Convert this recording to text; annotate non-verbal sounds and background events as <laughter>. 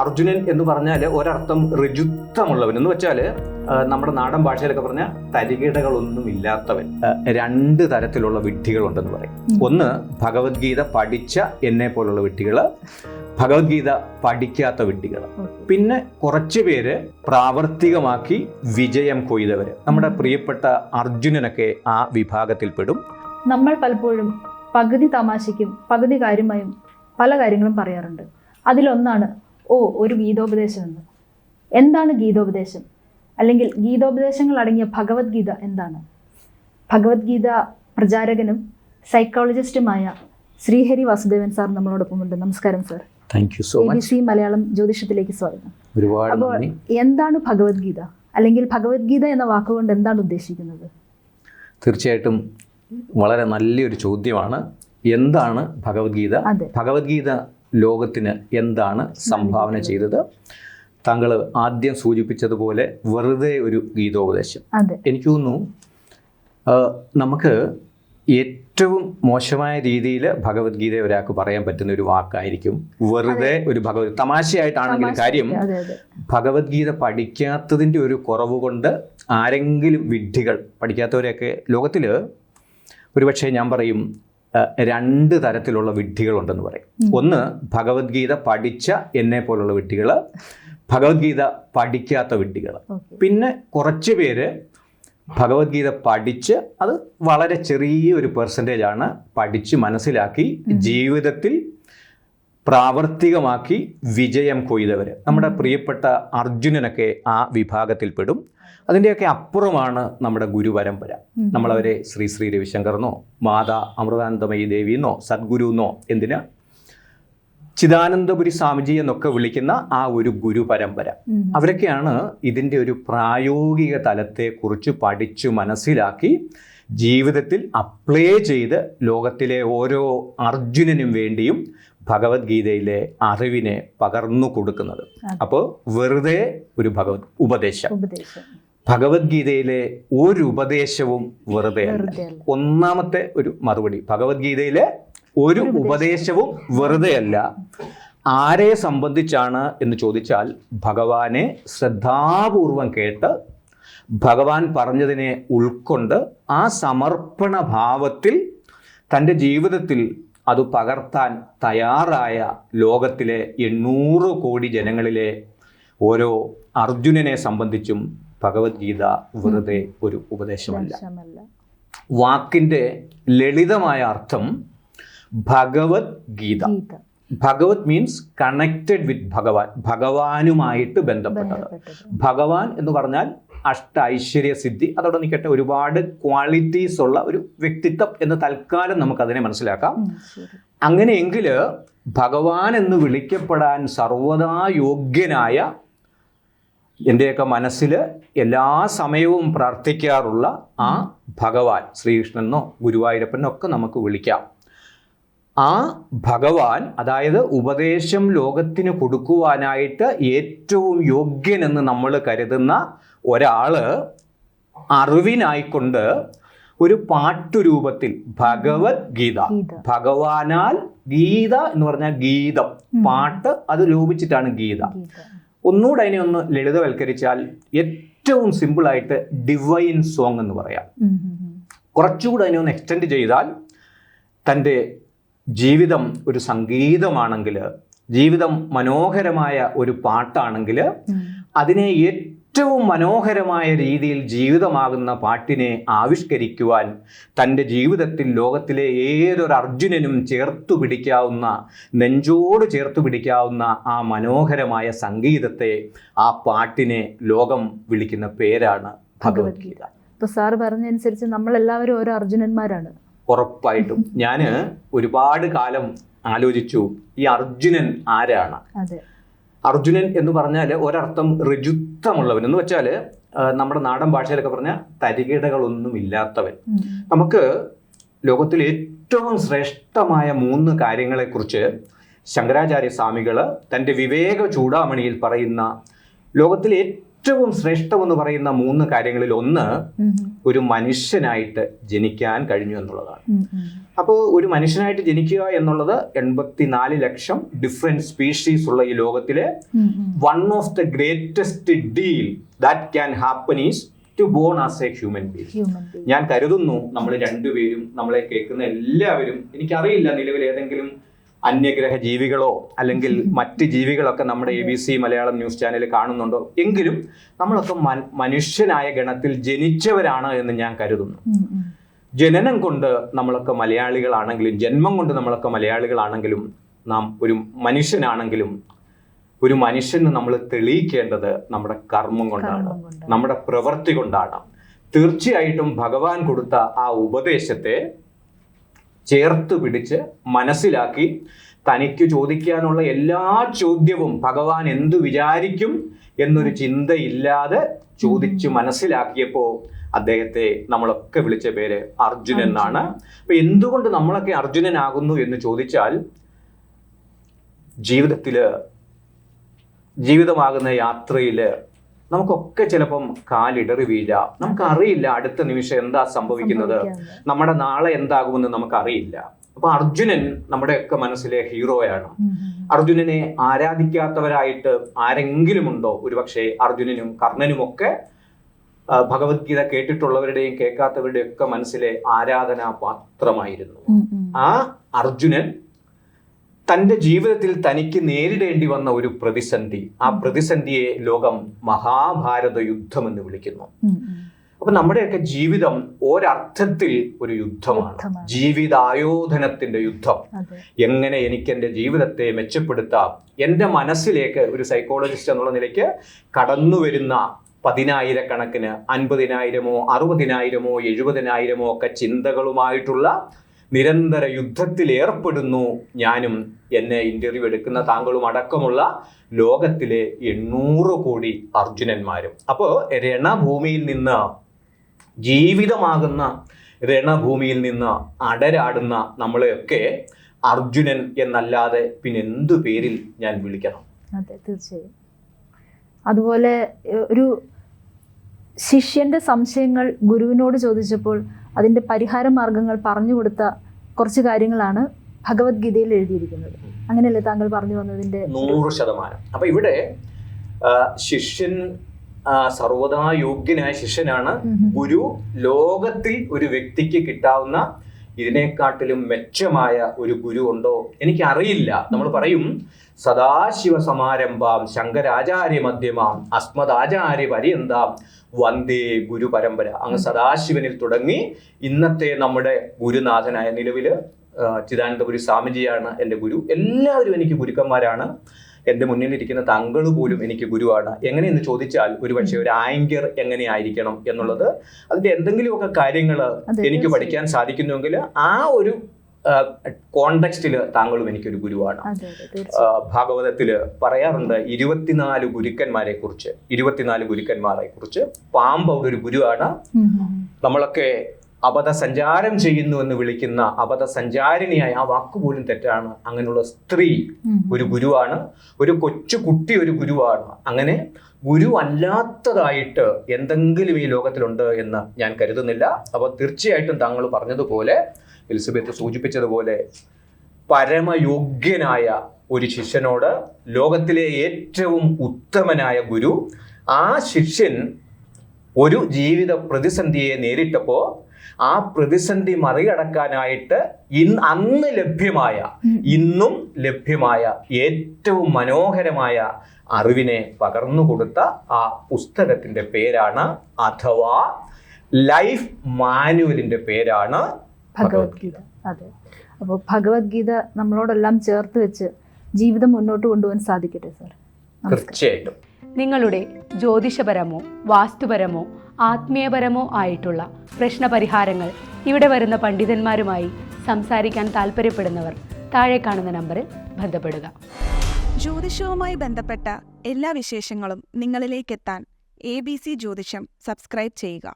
അർജുനൻ എന്ന് പറഞ്ഞാൽ ഒരർത്ഥം ഋജുത്വമുള്ളവൻ. എന്ന് വെച്ചാൽ നമ്മുടെ നാടൻ ഭാഷയിലൊക്കെ പറഞ്ഞ തരികിടകളൊന്നും ഇല്ലാത്തവൻ രണ്ട് തരത്തിലുള്ള വിഡ്ഢികളുണ്ടെന്ന് പറയും. ഒന്ന് ഭഗവത്ഗീത പഠിച്ച എന്നെ പോലുള്ള വിഡ്ഢികൾ ഭഗവത്ഗീത പഠിക്കാത്ത വിഡ്ഢികൾ പിന്നെ കുറച്ച് പേര് പ്രാവർത്തികമാക്കി വിജയം കൊയ്തവർ നമ്മുടെ പ്രിയപ്പെട്ട അർജുനനൊക്കെ ആ വിഭാഗത്തിൽപ്പെടും നമ്മൾ പലപ്പോഴും പകുതി തമാശയ്ക്കും പകുതി കാര്യമായും പല കാര്യങ്ങളും പറയാറുണ്ട്. അതിലൊന്നാണ് ഓ ഒരു ഗീതോപദേശം എന്ന്. എന്താണ് ഗീതോപദേശം? അല്ലെങ്കിൽ ഗീതോപദേശങ്ങൾ അടങ്ങിയ ഭഗവത്ഗീത എന്താണ്? ഭഗവത്ഗീത പ്രചാരകനും സൈക്കോളജിസ്റ്റുമായ ശ്രീഹരി വാസുദേവൻ സാർ നമ്മളോടൊപ്പമുണ്ട് നമസ്കാരം sir. Thank you so much Malayalam ജ്യോതിഷത്തിലേക്ക് സ്വാഗതം. ഒരുപാട് അപ്പോൾ എന്താണ് ഭഗവത്ഗീത? അല്ലെങ്കിൽ ഭഗവത്ഗീത എന്ന വാക്കുകൊണ്ട് എന്താണ് ഉദ്ദേശിക്കുന്നത്? തീർച്ചയായിട്ടും വളരെ നല്ലൊരു ചോദ്യമാണ്. എന്താണ് ഭഗവത്ഗീത. ഭഗവത്ഗീത ലോകത്തിന് എന്താണ് സംഭാവന ചെയ്തത്? താങ്കൾ ആദ്യം സൂചിപ്പിച്ചതുപോലെ വെറുതെ ഒരു ഗീതോപദേശം. എനിക്ക് തോന്നുന്നു നമുക്ക് ഏറ്റവും മോശമായ രീതിയിൽ ഭഗവത്ഗീത ഒരാൾക്ക് പറയാൻ പറ്റുന്ന ഒരു വാക്കായിരിക്കും വെറുതെ ഒരു ഭഗവത് തമാശയായിട്ടാണെങ്കിലും കാര്യം ഭഗവത്ഗീത പഠിക്കാത്തതിന്റെ ഒരു കുറവ് കൊണ്ട് ആരെങ്കിലും വിഡ്ഢികൾ പഠിക്കാത്തവരെയൊക്കെ ലോകത്തിൽ ഒരുപക്ഷെ ഞാൻ പറയും രണ്ട് തരത്തിലുള്ള വിഡ്ഢികളുണ്ടെന്ന് പറയും. ഒന്ന് ഭഗവത്ഗീത പഠിച്ച എന്നെ പോലുള്ള വിഡ്ഢികൾ ഭഗവത്ഗീത പഠിക്കാത്ത വിഡ്ഢികൾ പിന്നെ കുറച്ച് പേര് ഭഗവത്ഗീത പഠിച്ച് അത് വളരെ ചെറിയ ഒരു പെർസെന്റേജ് ആണ് പഠിച്ച് മനസ്സിലാക്കി ജീവിതത്തിൽ പ്രാവർത്തികമാക്കി വിജയം കൊയ്തവർ നമ്മുടെ പ്രിയപ്പെട്ട അർജുനനൊക്കെ ആ വിഭാഗത്തിൽപ്പെടും. അതിന്റെയൊക്കെ അപ്പുറമാണ് നമ്മുടെ ഗുരുപരമ്പര. നമ്മളവരെ ശ്രീ ശ്രീ രവിശങ്കർന്നോ മാതാ അമൃതാനന്ദമയി ദേവി എന്നോ സദ്ഗുരു എന്നോ എന്തിന് ചിദാനന്ദപുരി സ്വാമിജി എന്നൊക്കെ വിളിക്കുന്ന ആ ഒരു ഗുരുപരമ്പര. അവരൊക്കെയാണ് ഇതിന്റെ ഒരു പ്രായോഗിക തലത്തെക്കുറിച്ച് പഠിച്ചു മനസ്സിലാക്കി ജീവിതത്തിൽ അപ്ലൈ ചെയ്ത് ലോകത്തിലെ ഓരോ അർജുനനും വേണ്ടിയും ഭഗവത്ഗീതയിലെ അറിവിനെ പകർന്നു കൊടുക്കുന്നത്. അപ്പോൾ വെറുതെ ഒരു ഭഗവത് ഉപദേശം. ഭഗവത്ഗീതയിലെ ഒരു ഉപദേശവും വെറുതെ ഒന്നാമത്തെ ഒരു മറുപടി. ഭഗവത്ഗീതയിലെ ഒരു ഉപദേശവും വെറുതെ അല്ല. ആരെ സംബന്ധിച്ചാണ് എന്ന് ചോദിച്ചാൽ ഭഗവാനെ ശ്രദ്ധാപൂർവം കേട്ട് ഭഗവാൻ പറഞ്ഞതിനെ ഉൾക്കൊണ്ട് ആ സമർപ്പണ ഭാവത്തിൽ തന്റെ ജീവിതത്തിൽ അത് പകർത്താൻ തയ്യാറായ ലോകത്തിലെ എണ്ണൂറ് കോടി ജനങ്ങളിലെ ഓരോ അർജുനനെ സംബന്ധിച്ചും ഭഗവത്ഗീത വെറുതെ ഒരു ഉപദേശമല്ല. ദശമല്ല വാക്കിന്റെ ലളിതമായ അർത്ഥം Bhagavad Gita. Gita Bhagavad means connected with Bhagavan ഭഗവാനുമായിട്ട് ബന്ധപ്പെട്ടത്. ഭഗവാൻ എന്ന് പറഞ്ഞാൽ അഷ്ട ഐശ്വര്യ സിദ്ധി അതോടെ നിൽക്കട്ടെ. ഒരുപാട് ക്വാളിറ്റീസ് ഉള്ള ഒരു വ്യക്തിത്വം എന്ന് തൽക്കാലം നമുക്കതിനെ മനസ്സിലാക്കാം. അങ്ങനെയെങ്കിൽ ഭഗവാൻ എന്ന് വിളിക്കപ്പെടാൻ സർവദാ യോഗ്യനായ എന്റെയൊക്കെ മനസ്സിൽ എല്ലാ സമയവും പ്രാർത്ഥിക്കാറുള്ള ആ ഭഗവാൻ ശ്രീകൃഷ്ണനോ ഗുരുവായൂരപ്പനോ ഒക്കെ നമുക്ക് വിളിക്കാം. ആ ഭഗവാൻ അതായത് ഉപദേശം ലോകത്തിന് കൊടുക്കുവാനായിട്ട് ഏറ്റവും യോഗ്യനെന്ന് നമ്മൾ കരുതുന്ന ഒരാൾ അറിവിനായിക്കൊണ്ട് ഒരു പാട്ടുരൂപത്തിൽ ഭഗവത് ഗീത. ഗീത ഭഗവാനാൽ ഗീത എന്ന് പറഞ്ഞാൽ ഗീതം. പാട്ട് അത് രൂപിച്ചിട്ടാണ് ഗീത. ഒന്നുകൂടെ അതിനെ ഒന്ന് ലളിതവൽക്കരിച്ചാൽ ഏറ്റവും സിമ്പിളായിട്ട് ഡിവൈൻ സോങ് എന്ന് പറയാം. കുറച്ചുകൂടെ അതിനെ ഒന്ന് എക്സ്റ്റെൻഡ് ചെയ്താൽ തന്റെ ജീവിതം ഒരു സംഗീതമാണെങ്കിൽ ജീവിതം മനോഹരമായ ഒരു പാട്ടാണെങ്കിൽ അതിനെ ഏറ്റവും മനോഹരമായ രീതിയിൽ ജീവിതമാകുന്ന പാട്ടിനെ ആവിഷ്കരിക്കുവാൻ തന്റെ ജീവിതത്തിൽ ലോകത്തിലെ ഏതൊരു അർജുനനും ചേർത്തു പിടിക്കാവുന്ന നെഞ്ചോട് ചേർത്തു പിടിക്കാവുന്ന ആ മനോഹരമായ സംഗീതത്തെ ആ പാട്ടിനെ ലോകം വിളിക്കുന്ന പേരാണ് ഭഗവത്ഗീത. ഇപ്പൊ സാർ പറഞ്ഞനുസരിച്ച് നമ്മളെല്ലാവരും ഓരോ അർജുനന്മാരാണ്. ഉറപ്പായിട്ടും. ഞാൻ ഒരുപാട് കാലം ആലോചിച്ചു ഈ അർജുനൻ ആരാണ്? അതെ. അർജുനൻ എന്ന് പറഞ്ഞാൽ ഒരർത്ഥം ഋജുത്വമുള്ളവൻ. എന്ന് വെച്ചാൽ നമ്മുടെ നാടൻ ഭാഷയിലൊക്കെ പറഞ്ഞാൽ തരികിടകളൊന്നും ഇല്ലാത്തവൻ നമുക്ക് ലോകത്തിൽ ഏറ്റവും ശ്രേഷ്ഠമായ മൂന്ന് കാര്യങ്ങളെക്കുറിച്ച് ശങ്കരാചാര്യ സ്വാമികൾ തന്റെ വിവേക ചൂടാമണിയിൽ പറയുന്ന ലോകത്തിലെ ഏറ്റവും ശ്രേഷ്ഠമെന്ന് പറയുന്ന മൂന്ന് കാര്യങ്ങളിൽ ഒന്ന് ഒരു മനുഷ്യനായിട്ട് ജനിക്കാൻ കഴിഞ്ഞു എന്നുള്ളതാണ്. അപ്പോൾ ഒരു മനുഷ്യനായിട്ട് ജനിക്കുക എന്നുള്ളത് എൺപത്തിനാല് ലക്ഷം ഡിഫറെന്റ് സ്പീഷീസ് ഉള്ള ഈ ലോകത്തിലെ. One of the greatest deal that can happen is to born as a human being ഞാൻ കരുതുന്നു നമ്മൾ രണ്ടുപേരും നമ്മളെ കേൾക്കുന്ന എല്ലാവരും എനിക്കറിയില്ല നിലവിൽ ഏതെങ്കിലും അന്യഗ്രഹ ജീവികളോ അല്ലെങ്കിൽ <laughs> മറ്റ് ജീവികളൊക്കെ നമ്മുടെ A B C Malayalam news channel കാണുന്നുണ്ടോ? എങ്കിലും നമ്മളൊക്കെ മനുഷ്യനായ ഗണത്തിൽ ജനിച്ചവരാണ് എന്ന് ഞാൻ കരുതുന്നു. ജനനം കൊണ്ട് നമ്മളൊക്കെ മലയാളികളാണെങ്കിലും ജന്മം കൊണ്ട് നമ്മളൊക്കെ മലയാളികളാണെങ്കിലും നാം ഒരു മനുഷ്യനാണെങ്കിലും ഒരു മനുഷ്യന് നമ്മൾ തെളിയിക്കേണ്ടത് നമ്മുടെ കർമ്മം കൊണ്ടാണ്. നമ്മുടെ പ്രവൃത്തി കൊണ്ടാണ്. തീർച്ചയായിട്ടും ഭഗവാൻ കൊടുത്ത ആ ഉപദേശത്തെ ചേർത്ത് പിടിച്ച് മനസ്സിലാക്കി തനിക്ക് ചോദിക്കാനുള്ള എല്ലാ ചോദ്യവും ഭഗവാൻ എന്തു വിചാരിക്കും എന്നൊരു ചിന്തയില്ലാതെ ചോദിച്ചു മനസ്സിലാക്കിയപ്പോൾ അദ്ദേഹത്തെ നമ്മളൊക്കെ വിളിച്ച പേര് അർജുനൻ എന്നാണ്. അപ്പൊ എന്തുകൊണ്ട് നമ്മളൊക്കെ അർജുനനാകുന്നു എന്ന് ചോദിച്ചാൽ ജീവിതത്തിൽ ജീവിതമാകുന്ന യാത്രയിൽ നമുക്കൊക്കെ ചിലപ്പം കാലിടറി വീഴാം. നമുക്കറിയില്ല അടുത്ത നിമിഷം എന്താ സംഭവിക്കുന്നത്. നമ്മുടെ നാളെ എന്താകുമെന്ന് നമുക്കറിയില്ല. അപ്പൊ അർജുനൻ നമ്മുടെയൊക്കെ മനസ്സിലെ ഹീറോയാണ്. അർജുനനെ ആരാധിക്കാത്തവരായിട്ട് ആരെങ്കിലും ഉണ്ടോ ഒരുപക്ഷെ അർജുനനും കർണനുമൊക്കെ ഒക്കെ ഭഗവത്ഗീത കേട്ടിട്ടുള്ളവരുടെയും കേൾക്കാത്തവരുടെയും ഒക്കെ മനസ്സിലെ ആരാധനാ പാത്രമായിരുന്നു. ആ അർജുനൻ തന്റെ ജീവിതത്തിൽ തനിക്ക് നേരിടേണ്ടി വന്ന ഒരു പ്രതിസന്ധി ആ പ്രതിസന്ധിയെ ലോകം മഹാഭാരത യുദ്ധം എന്ന് വിളിക്കുന്നു. അപ്പൊ നമ്മുടെയൊക്കെ ജീവിതം ഒരർത്ഥത്തിൽ ഒരു യുദ്ധമാണ്. യുദ്ധമാണ്. ജീവിതായോധനത്തിന്റെ യുദ്ധം. എങ്ങനെ എനിക്ക് എന്റെ ജീവിതത്തെ മെച്ചപ്പെടുത്താം? എന്റെ മനസ്സിലേക്ക് ഒരു സൈക്കോളജിസ്റ്റ് എന്നുള്ള നിലയ്ക്ക് കടന്നു വരുന്ന പതിനായിരക്കണക്കിന് അൻപതിനായിരമോ അറുപതിനായിരമോ എഴുപതിനായിരമോ ഒക്കെ ചിന്തകളുമായിട്ടുള്ള നിരന്തര യുദ്ധത്തിൽ ഏർപ്പെടുന്നു. ഞാനും എന്നെ ഇന്റർവ്യൂ എടുക്കുന്ന താങ്കളും അടക്കമുള്ള ലോകത്തിലെ എണ്ണൂറ് കോടി അർജുനന്മാരും. അപ്പോൾ രണഭൂമിയിൽ നിന്ന് ജീവിതമാകുന്ന രണഭൂമിയിൽ നിന്ന് അടരാടുന്ന നമ്മളെയൊക്കെ അർജുനൻ എന്നല്ലാതെ പിന്നെ എന്തു പേരിൽ ഞാൻ വിളിക്കണം? അതെ തീർച്ചയായും. അതുപോലെ ഒരു ശിഷ്യന്റെ സംശയങ്ങൾ ഗുരുവിനോട് ചോദിച്ചപ്പോൾ അതിന്റെ പരിഹാര മാർഗങ്ങൾ പറഞ്ഞു കൊടുത്ത കുറച്ച് കാര്യങ്ങളാണ് ഭഗവത്ഗീതയിൽ എഴുതിയിരിക്കുന്നത്. അങ്ങനെയല്ലേ താങ്കൾ പറഞ്ഞു വന്നതിന്റെ നൂറ് ശതമാനം. അപ്പൊ ഇവിടെ ശിഷ്യൻ സർവതാ യോഗ്യനായ ശിഷ്യനാണ്. ഗുരു. ലോകത്തിൽ ഒരു വ്യക്തിക്ക് കിട്ടാവുന്ന ഇതിനെക്കാട്ടിലും മെച്ചമായ ഒരു ഗുരു ഉണ്ടോ? എനിക്കറിയില്ല. നമ്മൾ പറയും സദാശിവ ശങ്കരാചാര്യമധ്യമാം ശങ്കരാചാര്യ മധ്യമാം അസ്മദാചാര്യ പര്യന്താം വന്ദേ ഗുരു പരമ്പര അങ്ങ് സദാശിവനിൽ തുടങ്ങി ഇന്നത്തെ നമ്മുടെ ഗുരുനാഥനായ നിലവിൽ ചിദാനന്ദപുരി സ്വാമിജിയാണ് എന്റെ ഗുരു. എല്ലാവരും എനിക്ക് ഗുരുക്കന്മാരാണ്. എന്റെ മുന്നിൽ ഇരിക്കുന്ന താങ്കൾ പോലും എനിക്ക് ഗുരുവാണ്. എങ്ങനെയെന്ന് ചോദിച്ചാൽ ഒരുപക്ഷെ ഒരു ആങ്കർ എങ്ങനെയായിരിക്കണം എന്നുള്ളത് അതിന്റെ എന്തെങ്കിലുമൊക്കെ കാര്യങ്ങൾ എനിക്ക് പഠിക്കാൻ സാധിക്കുന്നുവെങ്കിൽ ആ ഒരു കോണ്ടെക്സ്റ്റിൽ താങ്കളും എനിക്കൊരു ഗുരുവാണ്. ഭാഗവതത്തിൽ പറയാറുണ്ട് ഇരുപത്തിനാല് ഗുരുക്കന്മാരെ കുറിച്ച് ഇരുപത്തിനാല് ഗുരുക്കന്മാരെ കുറിച്ച് പാമ്പ് അവിടെ ഒരു ഗുരുവാണ്. നമ്മളൊക്കെ അബദ്ധ സഞ്ചാരം ചെയ്യുന്നു എന്ന് വിളിക്കുന്ന അബദ്ധ സഞ്ചാരിണിയായി ആ വാക്ക് പോലും തെറ്റാണ്. അങ്ങനെയുള്ള സ്ത്രീ. ഒരു ഗുരുവാണ്. ഒരു കൊച്ചു കുട്ടി ഒരു ഗുരുവാണ്. അങ്ങനെ ഗുരു അല്ലാത്തതായിട്ട് എന്തെങ്കിലും ഈ ലോകത്തിലുണ്ട് എന്ന് ഞാൻ കരുതുന്നില്ല. അപ്പോൾ തീർച്ചയായിട്ടും താങ്കൾ പറഞ്ഞതുപോലെ എലിസബത്ത് സൂചിപ്പിച്ചതുപോലെ പരമയോഗ്യനായ ഒരു ശിഷ്യനോട് ലോകത്തിലെ ഏറ്റവും ഉത്തമനായ ഗുരു ആ ശിഷ്യൻ ഒരു ജീവിത പ്രതിസന്ധിയെ നേരിട്ടപ്പോൾ ആ പ്രതിസന്ധി മറികടക്കാനായിട്ട് ഇന്ന് അന്ന് ലഭ്യമായ ഇന്നും ലഭ്യമായ ഏറ്റവും മനോഹരമായ അറിവിനെ പകർന്നു കൊടുത്ത ആ പുസ്തകത്തിന്റെ പേരാണ് അഥവാ ലൈഫ് മാനുവലിന്റെ പേരാണ് ഭഗവത്ഗീത. അതെ. അപ്പോൾ ഭഗവത്ഗീത നമ്മളോടെല്ലാം ചേർത്ത് വെച്ച് ജീവിതം മുന്നോട്ട് കൊണ്ടുപോകാൻ സാധിക്കട്ടെ സാർ? തീർച്ചയായിട്ടും. നിങ്ങളുടെ ജ്യോതിഷപരമോ വാസ്തുപരമോ ആത്മീയപരമോ ആയിട്ടുള്ള പ്രശ്നപരിഹാരങ്ങൾ ഇവിടെ വരുന്ന പണ്ഡിതന്മാരുമായി സംസാരിക്കാൻ താല്പര്യപ്പെടുന്നവർ താഴെ കാണുന്ന നമ്പറിൽ ബന്ധപ്പെടുക. ജ്യോതിഷവുമായി ബന്ധപ്പെട്ട എല്ലാ വിശേഷങ്ങളും നിങ്ങളിലേക്കെത്താൻ A B C Jyothisham subscribe ചെയ്യുക.